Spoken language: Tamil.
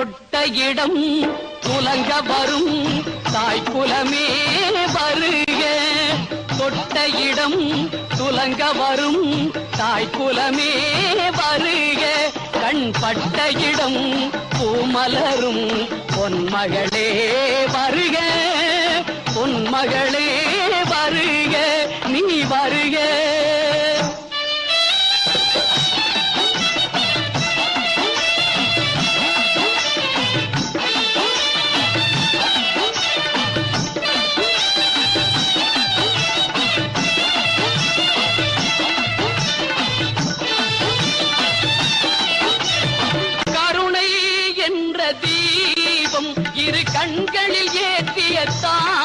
தொட்ட இடம் துலங்க வரும். தாய் குலமே வருக. தொட்ட இடம் துலங்க வரும். தாய் குலமே வருக. கண் பட்ட இடம் பூமலரும். பொன்மகளே வருக. பொன்மகளே வருக. கண்களில் ஏற்றிய தாய்